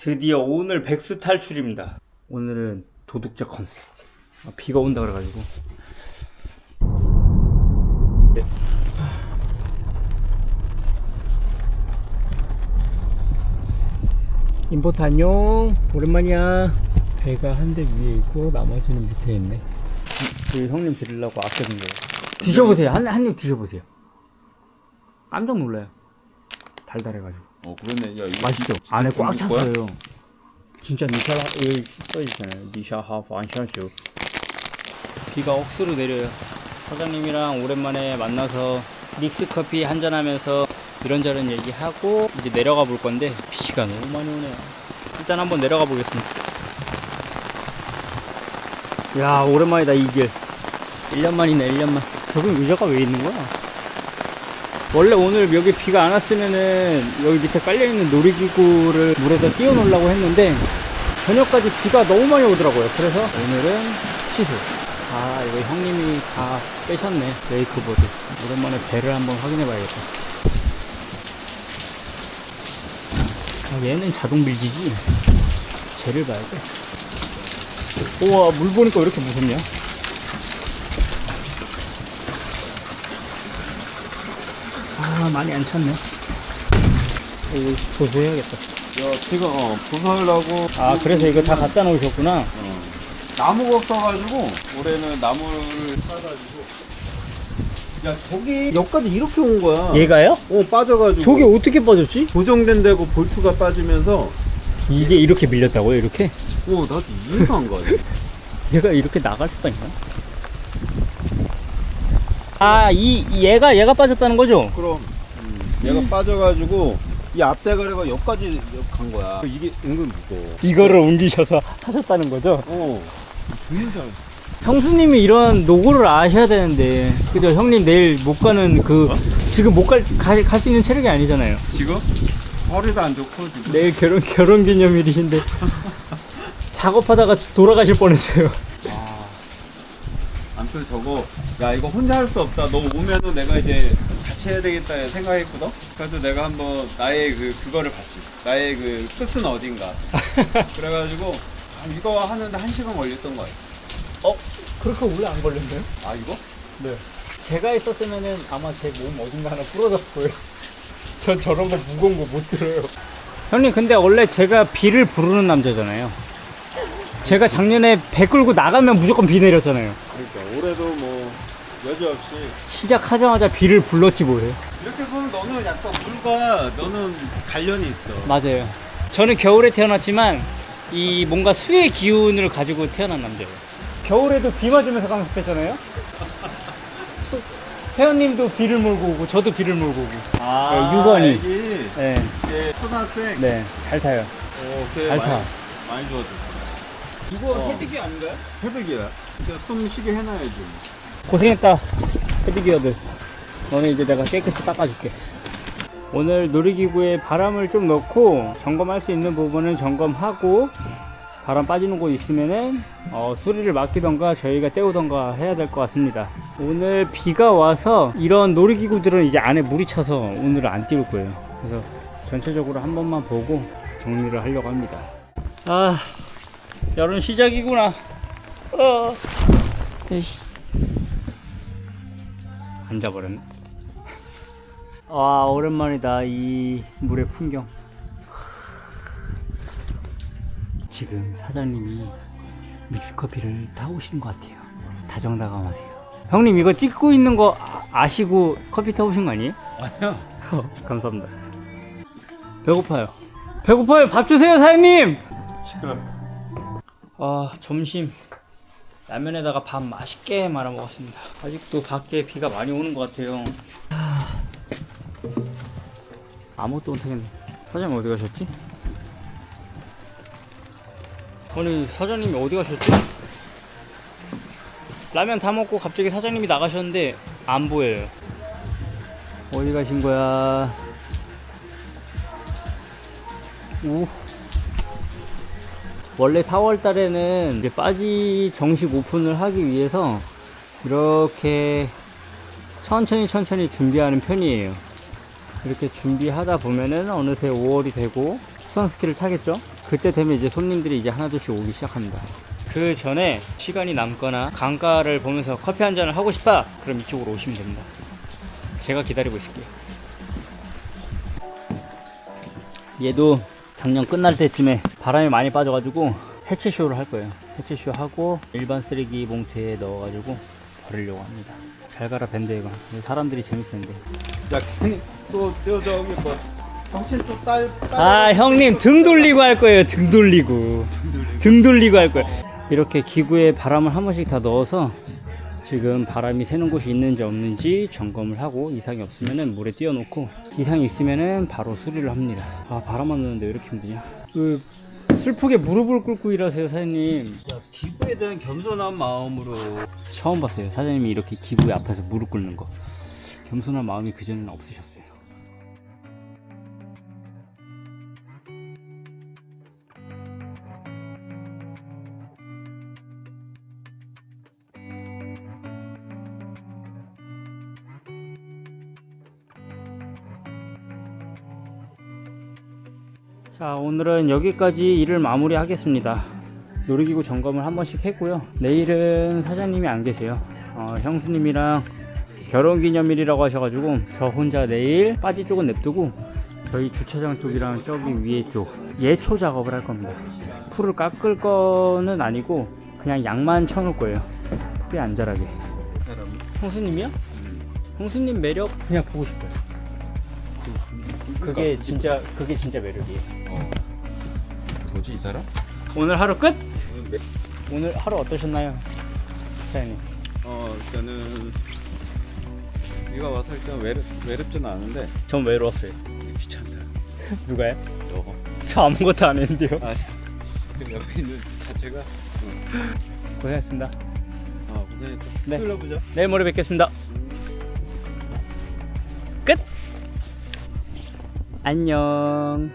드디어 오늘 백수 탈출입니다. 오늘은 도둑자 컨셉. 아, 비가 온다 그래가지고. 네. 임포트 안녕. 오랜만이야. 배가 한 대 위에 있고 나머지는 밑에 있네. 그 형님 드리려고 아껴둔 거예요. 드셔보세요. 한, 한 입 드셔보세요. 깜짝 놀라요. 달달해가지고. 어 그러네 야 이거 맛있죠? 진짜 안에 꽉 중국 거야? 찼어요. 진짜 니샤 여기 써있잖아요. 니샤하 반샤죠. 비가 억수로 내려요. 사장님이랑 오랜만에 만나서 믹스 커피 한잔 하면서 이런저런 얘기하고 이제 내려가 볼 건데 비가 너무 많이 오네요. 일단 한번 내려가 보겠습니다. 야 오랜만이다 이 길. 1년 만이네 1년 만. 저기 의자가 왜 있는 거야? 원래 오늘 여기 비가 안 왔으면은 여기 밑에 깔려있는 놀이기구를 물에다 띄워놓으려고 했는데 저녁까지 비가 너무 많이 오더라고요. 그래서 오늘은 취소. 아, 이거 형님이 다 빼셨네. 웨이크보드. 오랜만에 배를 한번 확인해 봐야겠다. 아, 얘는 자동 밀지지. 쟤를 봐야 돼. 우와, 물 보니까 왜 이렇게 무섭냐? 아, 많이 안 찼네. 이거 보수해야겠다. 야 제가 어 부설하고 아, 그래서 이거 다 갖다 놓으셨구나. 어. 나무가 없어가지고 올해는 나무를 사가지고 야 저기 여기까지 이렇게 온 거야 얘가요? 어 빠져가지고 저게 어떻게 빠졌지? 고정된 데고 볼트가 빠지면서 이게 이렇게 밀렸다고요, 이렇게? 어 나도 이해가 안 가네 얘가 이렇게 나갈 수가 있나? 아, 이, 얘가, 얘가 빠졌다는 거죠? 그럼 음, 얘가 빠져가지고 이 앞대가리가 여기까지 간 거야 이게 은근 무거워 이거를 옮기셔서 하셨다는 거죠? 어 형수님이 이런 노고를 아셔야 되는데, 그죠? 형님 내일 못 가는 그, 지금 못 갈, 갈, 갈수 있는 체력이 아니잖아요. 지금? 허리도 안 좋고 지금 내일 결혼, 결혼 기념일이신데, 작업하다가 돌아가실 뻔했어요. 아, 아무튼 저거 야 이거 혼자 할 수 없다. 너 오면은 내가 이제 같이 해야 되겠다 생각했거든. 그래서 내가 한번 나의 그 그거를 봤지. 나의 그 끝은 어딘가. 그래가지고 아, 이거 하는데 한 시간 걸렸던 거야. 어? 그렇게 오래 안 걸렸나요? 아 이거? 네. 제가 있었으면은 아마 제 몸 어딘가 하나 부러졌을 거예요. 전 저런 거 무거운 거 못 들어요. 형님, 근데 원래 제가 비를 부르는 남자잖아요. 제가 작년에 배 끌고 나가면 무조건 비 내렸잖아요. 올해도 뭐 여지없이 시작하자마자 비를 불렀지 뭐예요. 이렇게 보면 너는 약간 물과 너는 관련이 있어. 맞아요. 저는 겨울에 태어났지만 이 뭔가 수의 기운을 가지고 태어난 남자예요. 겨울에도 비 맞으면서 강습했잖아요. 태연님도 비를 몰고 오고 저도 비를 몰고 오고. 아 네, 유건이. 애기 네, 이제 초등학생. 네, 잘 타요. 오, 그래 잘 많이, 타. 많이 좋아져. 이거 어. 헤드기 아닌가요? 헤드기야. 그러니까 숨 쉬게 해놔야지. 고생했다 헤드기어들 너네 이제 내가 깨끗이 닦아줄게 오늘 놀이기구에 바람을 좀 넣고 점검할 수 있는 부분은 점검하고 바람 빠지는 곳 있으면은 어, 수리를 맡기던가 저희가 떼우던가 해야 될 것 같습니다 오늘 비가 와서 이런 놀이기구들은 이제 안에 물이 차서 오늘은 안 띄울 거예요 그래서 전체적으로 한 번만 보고 정리를 하려고 합니다 아 여름 시작이구나 어. 에이씨. 앉아버렸네. 와, 오랜만이다. 이 물의 풍경. 지금 사장님이 믹스커피를 타오시는 것 같아요. 다정다감하세요. 형님, 이거 찍고 있는 거 아- 아시고 커피 타오신 거 아니에요? 아니야. 감사합니다. 배고파요. 배고파요. 밥 주세요, 사장님! 시끄러. 아 점심 라면에다가 밥 맛있게 말아 먹었습니다. 아직도 밖에 비가 많이 오는 것 같아요. 아, 아무것도 못하겠네. 사장님 어디 가셨지? 아니 사장님이 어디 가셨지? 라면 다 먹고 갑자기 사장님이 나가셨는데 안 보여요. 어디 가신 거야? 오. 원래 4월 달에는 이제 빠지 정식 오픈을 하기 위해서 이렇게 천천히 천천히 준비하는 편이에요. 이렇게 준비하다 보면은 어느새 5월이 되고 수상 스키를 타겠죠? 그때 되면 이제 손님들이 이제 하나둘씩 오기 시작합니다. 그 전에 시간이 남거나 강가를 보면서 커피 한 잔을 하고 싶다. 그럼 이쪽으로 오시면 됩니다. 제가 기다리고 있을게요. 얘도 작년 끝날 때쯤에 바람이 많이 빠져가지고 해체쇼를 할 거예요. 해체쇼 하고 일반 쓰레기 봉투에 넣어가지고 버리려고 합니다. 잘 가라 밴드에가 사람들이 재밌었는데. 야 또저 저기 뭐 정신 또딸 아 형님 등 돌리고 할 거예요. 등 돌리고 등 돌리고 할 거예요. 이렇게 기구에 바람을 한 번씩 다 넣어서 지금 바람이 새는 곳이 있는지 없는지 점검을 하고 이상이 없으면은 물에 띄워놓고 이상이 있으면은 바로 수리를 합니다. 아 바람만 넣는데 왜 이렇게 힘드냐? 그 슬프게 무릎을 꿇고 일하세요 사장님. 야, 기부에 대한 겸손한 마음으로 처음 봤어요 사장님이 이렇게 기구에 앞에서 무릎 꿇는 거. 겸손한 마음이 그 전에는 없으셨어요. 자 오늘은 여기까지 일을 마무리 하겠습니다. 놀이기구 점검을 한 번씩 했고요. 내일은 사장님이 안 계세요. 어, 형수님이랑 결혼기념일이라고 하셔가지고 저 혼자 내일 빠지 쪽은 냅두고 저희 주차장 쪽이랑 저기 위에 쪽 예초 작업을 할 겁니다. 풀을 깎을 거는 아니고 그냥 양만 쳐놓을 거예요. 풀이 안 자라게. 형수님이요? 형수님 매력 그냥 보고 싶어요 그게 진짜 그게 진짜 매력이에요 뭐지 이 사람? 오늘 하루 끝? 네. 오늘 하루 어떠셨나요? 사장님 어 일단은 네가 와서 일단 외롭 외롭지는 않은데 전 외로웠어요 귀찮다. 누가요? 너. 저 아무것도 안 했는데요 아그 옆에 있는 자체가 고생했습니다 아 고생했어. 네. 수요일에 보자. 내일 모레 뵙겠습니다 끝 안녕